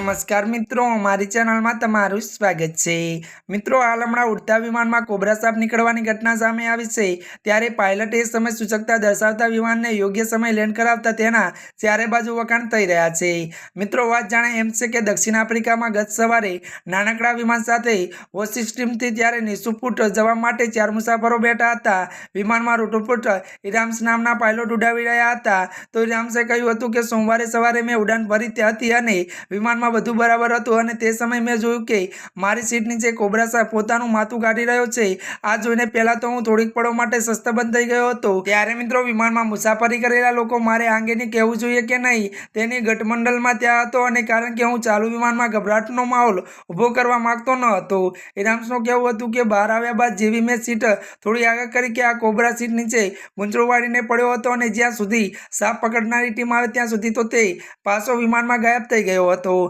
નમસ્કાર મિત્રો અમારી ચેનલમાં તમારું સ્વાગત છે. મિત્રો, હાલ હમણાં ઉડતા વિમાનમાં કોબરા સાપ નીકળવાની ઘટના સામે આવી છે. ત્યારે પાયલટ એ સમય સૂચકતા દર્શાવતા વિમાનને યોગ્ય સમય લેન્ડ કરાવતા તેના ચારે બાજુ વખાણ થઈ રહ્યા છે. મિત્રો, વાત જાણે એમ છે કે દક્ષિણ આફ્રિકામાં ગત સવારે નાનકડા વિમાન સાથે ઓછી સ્ટ્રીમથી ત્યારે નિસુપુટ જવા માટે ચાર મુસાફરો બેઠા હતા. વિમાનમાં રૂટુપુટ ઇરામ્સ નામના પાયલોટ ઉડાવી રહ્યા હતા. તો ઇરામ્સે કહ્યું હતું કે, સોમવારે સવારે મેં ઉડાન ભરી હતી અને વિમાનમાં બધું બરાબર હતું અને તે સમયે મેં જોયું કે મારી સીટ નીચે કોબરા સાહેબ પોતાનું માથું કાઢી રહ્યો છે. આ જોઈને પહેલાં તો હું થોડીક પળો માટે સસ્તબંધ થઈ ગયો હતો. ત્યારે મિત્રો વિમાનમાં મુસાફરી કરેલા લોકો મારે આ અંગેની કહેવું જોઈએ કે નહીં, તેની ગઠમંડળમાં ત્યાં હતો અને કારણ કે હું ચાલુ વિમાનમાં ગભરાટનો માહોલ ઊભો કરવા માગતો ન હતો. ઇરામ્સનું કહેવું હતું કે બહાર આવ્યા બાદ જેવી મેં સીટ થોડી આગળ કરી કે આ કોબરા સીટ નીચે ગુંચળો વાળીને પડ્યો હતો અને જ્યાં સુધી સાપ પકડનારી ટીમ આવે ત્યાં સુધી તો તે પાછો વિમાનમાં ગાયબ થઈ ગયો હતો.